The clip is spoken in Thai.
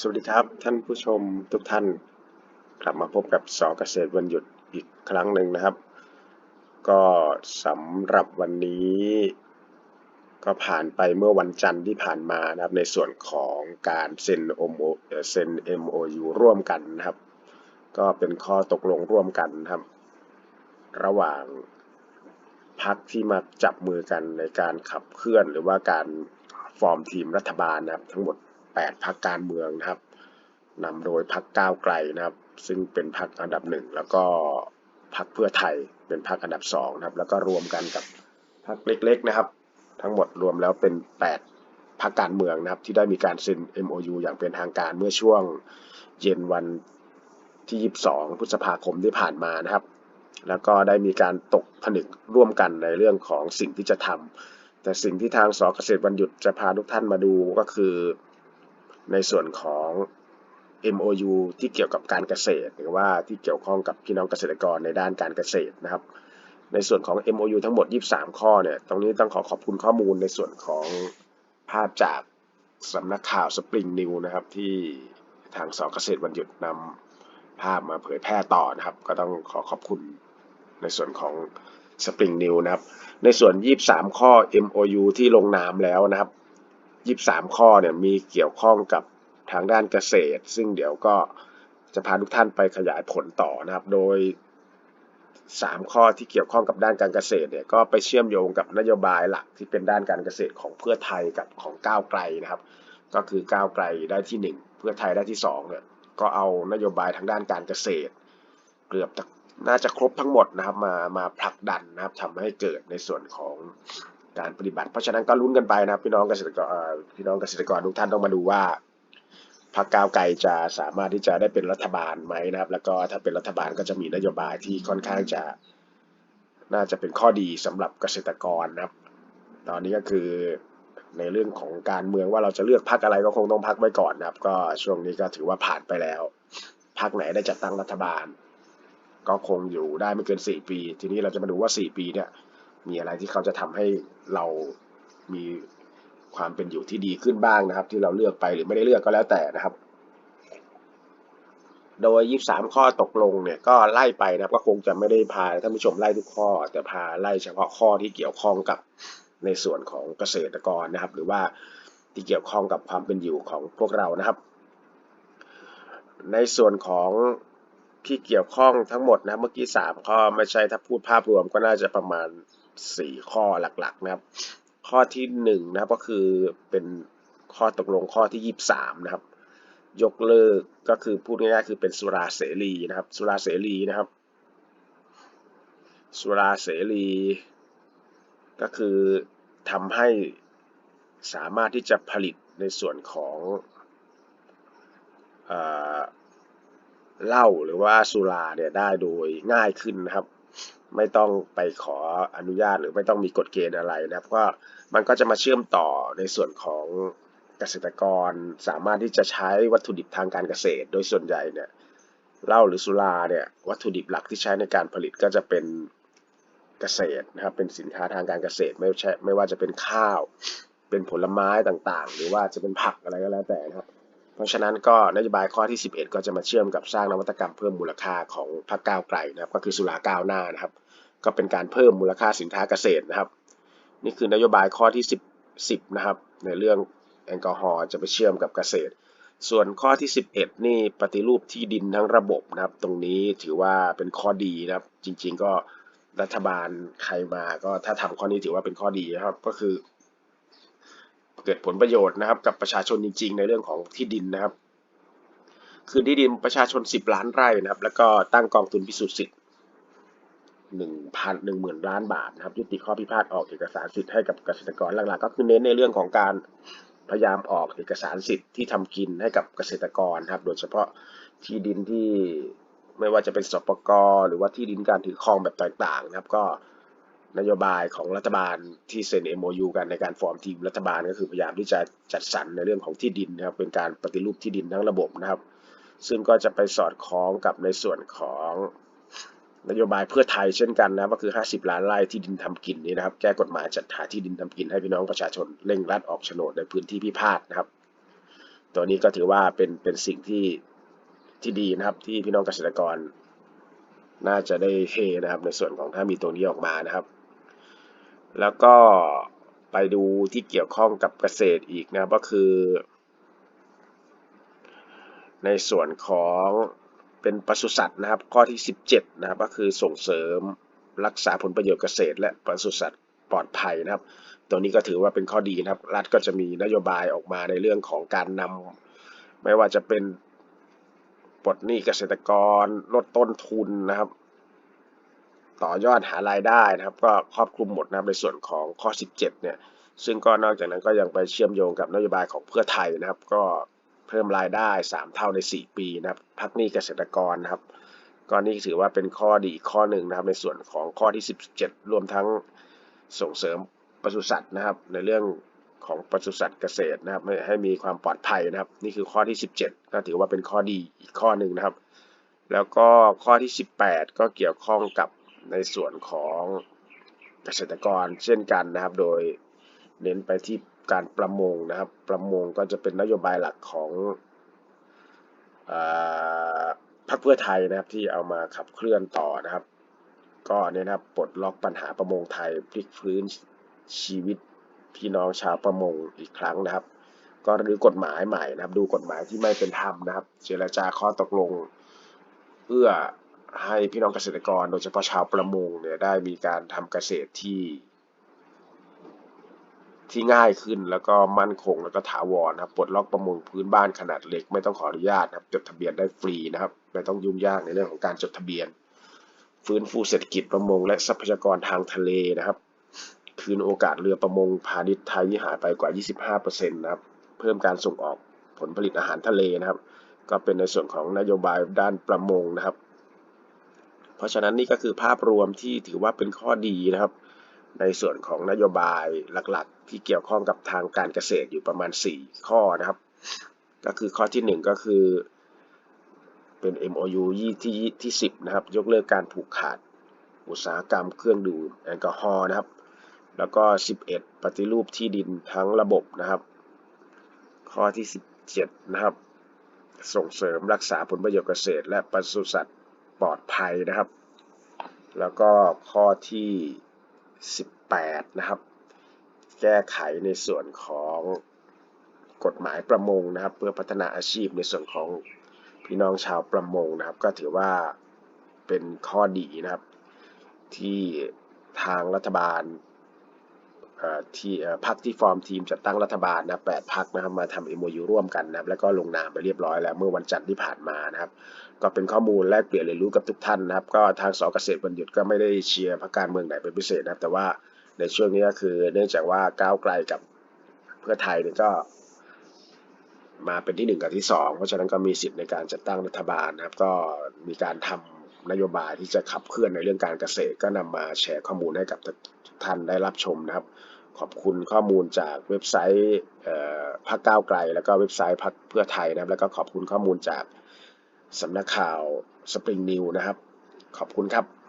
สวัสดีครับ ท่านผู้ชมทุกท่าน กลับมาพบกับสอเกษตรวันหยุดอีกครั้งหนึ่งนะครับ ก็สำหรับวันนี้ ก็ผ่านไปเมื่อวันจันทร์ที่ผ่านมานะครับ ในส่วนของการเซ็น MO เซ็น MOU ร่วมกันนะครับ ก็เป็นข้อตกลงร่วมกันนะครับ ระหว่างพักที่มาจับมือกันในการขับเคลื่อนหรือว่าการฟอร์มทีมรัฐบาลนะครับทั้งหมด 8พักการเมืองนะครับนำโดยพักก้าวไกลนะครับ ซึ่งเป็นพักอันดับหนึ่งแล้วก็พักเพื่อไทยเป็นพักอันดับสองนะครับ แล้วก็รวมกันกับพักเล็กๆนะครับ ทั้งหมดรวมแล้วเป็น 8พักการเมืองนะครับ ที่ได้มีการเซ็น MOU อย่างเป็นทางการเมื่อช่วงเย็นวันที่ 22 พฤษภาคมที่ผ่านมานะครับ แล้วก็ได้มีการตกผนึกร่วมกันในเรื่องของสิ่งที่จะทำแต่สิ่งที่ทางสเกษตรวันหยุดจะพาทุกท่านมาดูก็คือ ในส่วนของ MOU ที่เกี่ยวกับการเกษตร หรือว่าที่เกี่ยวข้องกับพี่น้องเกษตรกรในด้านการเกษตรนะครับ ในส่วนของ MOU ทั้งหมด 23 ข้อเนี่ย ตรงนี้ต้องขอขอบคุณข้อมูลในส่วนของภาพจากสำนักข่าว Spring News นะครับ ที่ทางสอเกษตรวันหยุดนำภาพมาเผยแพร่ต่อนะครับ ก็ต้องขอขอบคุณในส่วนของ Spring New นะครับ ในส่วน 23 ข้อ MOU ที่ลงนามแล้วนะครับ 23ข้อเนี่ยมีเกี่ยวข้องกับทางด้านเกษตร ซึ่งเดี๋ยวก็จะพาทุกท่านไปขยายผลต่อนะครับ โดย 3 ข้อที่เกี่ยวข้องกับด้านการเกษตรเนี่ยก็ไปเชื่อมโยงกับนโยบายหลักที่เป็นด้านการเกษตรของเพื่อไทยกับของก้าวไกลนะครับ ก็คือก้าวไกลได้ที่ 1 เพื่อไทยได้ที่2เนี่ยก็เอานโยบายทางด้านการเกษตร เกือบน่าจะครบทั้งหมดนะครับมามาผลักดันนะครับทำให้เกิดในส่วนของ การปฏิบัติ เพราะฉะนั้นก็ลุ้นกันไปนะครับพี่น้องเกษตรกรพี่น้องเกษตรกรทุกท่านต้องมาดูว่าพรรคก้าวไกลจะสามารถที่จะได้เป็นรัฐบาลไหมนะครับ แล้วก็ถ้าเป็นรัฐบาลก็จะมีนโยบายที่ค่อนข้างจะน่าจะเป็นข้อดีสำหรับเกษตรกรนะครับ ตอนนี้ก็คือในเรื่องของการเมืองว่าเราจะเลือกพรรคอะไรก็คงต้องพักไว้ก่อนนะครับ ก็ช่วงนี้ก็ถือว่าผ่านไปแล้วพรรคไหนได้จัดตั้งรัฐบาล ก็คงอยู่ได้ไม่เกิน 4 ปี ทีนี้เราจะมาดูว่า 4 ปีเนี่ย มีอะไรที่เขาจะทำให้เรามีความเป็นอยู่ที่ดีขึ้นบ้างนะครับ ที่เราเลือกไปหรือไม่ได้เลือกก็แล้วแต่นะครับ โดย 23 ข้อตกลงเนี่ยก็ไล่ไปนะครับ ก็คงจะไม่ได้พาท่านผู้ชมไล่ทุกข้อ แต่พาไล่เฉพาะข้อที่เกี่ยวข้องกับในส่วนของเกษตรกรนะครับ หรือว่าที่เกี่ยวข้องกับความเป็นอยู่ของพวกเรานะครับ ในส่วนของที่เกี่ยวข้องทั้งหมดนะเมื่อกี้ 3 ข้อไม่ใช่ถ้าพูดภาพรวมก็น่าจะประมาณ 4 ข้อหลักๆนะครับ ข้อที่1นะครับก็คือเป็นข้อตกลงข้อที่ 23 นะครับ ยกเลิกก็คือพูดง่ายๆคือเป็นสุราเสรีนะครับ สุราเสรีนะครับ สุราเสรี ก็คือทำให้สามารถที่จะผลิตในส่วนของเหล้าหรือว่าสุราเนี่ยได้โดยง่ายขึ้นนะครับ ไม่ต้องไปขออนุญาตหรือไม่ต้องมีกฎเกณฑ์อะไรนะครับก็มันก็จะมาเชื่อมต่อในส่วนของเกษตรกรสามารถที่จะใช้วัตถุดิบทางการเกษตร โดยส่วนใหญ่เนี่ยเหล้าหรือสุราเนี่ยวัตถุดิบหลักที่ใช้ในการผลิตก็จะเป็นเกษตรนะครับเป็นสินค้าทางการเกษตรไม่ใช่ไม่ว่าจะเป็นข้าวเป็นผลไม้ต่างๆ หรือว่าจะเป็นผักอะไรก็แล้วแต่นะครับ เพราะฉะนั้นก็นโยบายข้อที่ 11 ก็จะมาเชื่อมกับสร้างนวัตกรรมเพิ่มมูลค่าของพรรคก้าวไกลนะครับ ก็คือสุราก้าวหน้านะครับ ก็เป็นการเพิ่มมูลค่าสินค้าเกษตรนะครับ นี่คือนโยบายข้อที่ 10 10นะครับ ในเรื่องแอลกอฮอล์จะไปเชื่อมกับเกษตร ส่วนข้อที่ 11 นี่ปฏิรูปที่ดินทั้งระบบนะครับ ตรงนี้ถือว่าเป็นข้อดีนะครับ จริง ๆ ก็รัฐบาลใครมาก็ถ้าทำข้อนี้ถือว่าเป็นข้อดีนะครับ ก็คือ เกิดผลประโยชน์นะครับ กับประชาชนจริง ๆ ในเรื่องของที่ดินนะครับ คืนที่ดินประชาชน 10 ล้านไร่นะครับ แล้วก็ตั้งกองทุนพิสูจน์สิทธิ หนึ่งพันหนึ่งหมื่นล้านบาทนะครับ ยุติข้อพิพาทออกเอกสารสิทธิ์ให้กับเกษตรกรหลักๆ ก็คือเน้นในเรื่องของการพยายามออกเอกสารสิทธิ์ที่ทำกินให้กับเกษตรกรครับ โดยเฉพาะที่ดินที่ไม่ว่าจะเป็นสปกหรือว่าที่ดินการถือครองแบบต่างๆ นะครับ ก็นโยบายของรัฐบาลที่เซ็น MOU กันในการฟอร์มทีมรัฐบาลก็คือพยายามที่จะจัดสรรในเรื่องของที่ดินนะครับ เป็นการปฏิรูปที่ดินทั้งระบบนะครับ ซึ่งก็จะไปสอดคล้องกับในส่วนของ นโยบายเพื่อไทยเช่นกันนะก็คือ 50 ล้านไร่ที่ดินทำกินนี่นะครับ แก้กฎหมายจัดหาที่ดินทำกินให้พี่น้องประชาชนเร่งรัดออกโฉนดในพื้นที่พิพาทนะครับ ตัวนี้ก็ถือว่าเป็นเป็นสิ่งที่ที่ดีนะครับ ที่พี่น้องเกษตรกร น่าจะได้เฮนะครับ ในส่วนของถ้ามีตัวนี้ออกมานะครับ แล้วก็ไปดูที่เกี่ยวข้องกับเกษตรอีกนะก็คือ ในส่วนของ เป็นปศุสัตว์นะครับ ข้อที่ 17 นะครับ ก็คือส่งเสริมรักษาผลประโยชน์เกษตร และปศุสัตว์ปลอดภัยนะครับ ตัวนี้ก็ถือว่าเป็นข้อดีนะครับ รัฐก็จะมีนโยบายออกมาในเรื่องของการนำไม่ว่าจะเป็นปลดหนี้เกษตรกร ลดต้นทุนนะครับ ต่อยอดหารายได้นะครับ ก็ครอบคลุมหมดนะครับในส่วนของข้อ 17 เนี่ย ซึ่งก็นอกจากนั้นก็ยังไปเชื่อมโยงกับนโยบายของเพื่อไทยนะครับ ก็ เพิ่มรายได้ 3 เท่าใน 4 ปีนะครับพักหนี้เกษตรกรนะครับก็นี่ถือว่าเป็นข้อดีข้อหนึ่งนะครับ ในส่วนของข้อที่ 17 รวมทั้งส่งเสริมปศุสัตว์นะครับ ในเรื่องของปศุสัตว์เกษตรนะครับให้ให้มีความปลอดภัยนะครับ นี่คือข้อที่ 17 ก็ถือว่าเป็นข้อดีอีกข้อหนึ่งนะครับ แล้วก็ข้อที่ 18 ก็เกี่ยวข้องกับในส่วนของเกษตรกรเช่นกันนะครับ โดย เน้นไปที่การประมงนะครับ ประมงก็จะเป็นนโยบายหลักของอพรรคเพื่อไทยนะครับที่เอามาขับเคลื่อนต่อนะครับ ก็เนี่ยนะครับปลดล็อกปัญหาประมงไทยพลิกฟื้นชีวิตพี่น้องชาวประมงอีกครั้งนะครับ ก็รื้อกฎหมายใหม่นะครับ ดูกฎหมายที่ไม่เป็นธรรมนะครับ เจรจาข้อตกลง เพื่อให้พี่น้องเกษตรกร โดยเฉพาะชาวประมงเนี่ยได้มีการทำเกษตรที่ ที่ง่ายขึ้นแล้วก็มั่นคงแล้วก็ถาวรนะครับปลดล็อกประมงพื้นบ้านขนาดเล็ก ไม่ต้องขออนุญาตนะครับจดทะเบียนได้ฟรีนะครับ ไม่ต้องยุ่งยากในเรื่องของการจดทะเบียน ฟื้นฟูเศรษฐกิจประมง และทรัพยากรทางทะเลนะครับ คืนโอกาสเรือประมงพาณิชย์ไทยที่หายไปกว่า 25%นะครับเพิ่มการส่งออกผลผลิตอาหารทะเลนะครับ ก็เป็นในส่วนของนโยบายด้านประมงนะครับ เพราะฉะนั้นนี่ก็คือภาพรวมที่ถือว่าเป็นข้อดีนะครับ ในส่วนของนโยบายหลักๆ ที่เกี่ยวข้องกับทางการเกษตรอยู่ประมาณ 4 ข้อนะครับ ก็คือข้อที่ 1 ก็คือเป็น MOU ที่ที่ 10 นะครับ ยกเลิกการผูกขาดอุตสาหกรรมเครื่องดื่มแอลกอฮอล์นะครับ แล้วก็ 11 ปฏิรูปที่ดินทั้งระบบนะครับ ข้อที่ 17 นะครับ ส่งเสริมรักษาผลประโยชน์เกษตร และปศุสัตว์ปลอดภัยนะครับ แล้วก็ข้อที่ 18 นะครับ แก้ไขในส่วนของกฎหมายประมงนะครับ เพื่อพัฒนาอาชีพในส่วนของพี่น้องชาวประมงนะครับ ก็ถือว่าเป็นข้อดีนะครับ ที่ทางรัฐบาล ที่พักที่ฟอร์มทีมจัดตั้งรัฐบาลนะแปดพักนะครับมาทำ MOU ร่วมกันนะครับแล้วก็ลงนามไปเรียบร้อยแล้วเมื่อวันจันทร์ที่ผ่านมานะครับ ก็เป็นข้อมูลแลกเปลี่ยนเรียนรู้กับทุกท่านนะครับ ก็ทางสเกษตรบัณฑิตก็ไม่ได้เชียร์พรรคการเมืองไหนเป็นพิเศษนะครับ แต่ว่าในช่วงนี้ก็คือเนื่องจากว่าก้าวไกลกับเพื่อไทยเนี่ยก็มาเป็นที่หนึ่งกับที่สองเพราะฉะนั้นก็มีสิทธิ์ในการจัดตั้งรัฐบาลนะครับ ก็มีการทำนโยบายที่จะขับเคลื่อนในเรื่องการเกษตรก็นำมาแชร์ข้อมูลให้กับ ท่านได้รับชมนะครับ ขอบคุณข้อมูลจากเว็บไซต์พักก้าวไกล แล้วก็เว็บไซต์พักเพื่อไทยนะครับ แล้วก็ขอบคุณข้อมูลจากสำนักข่าวสปริงนิวนะครับ ขอบคุณครับ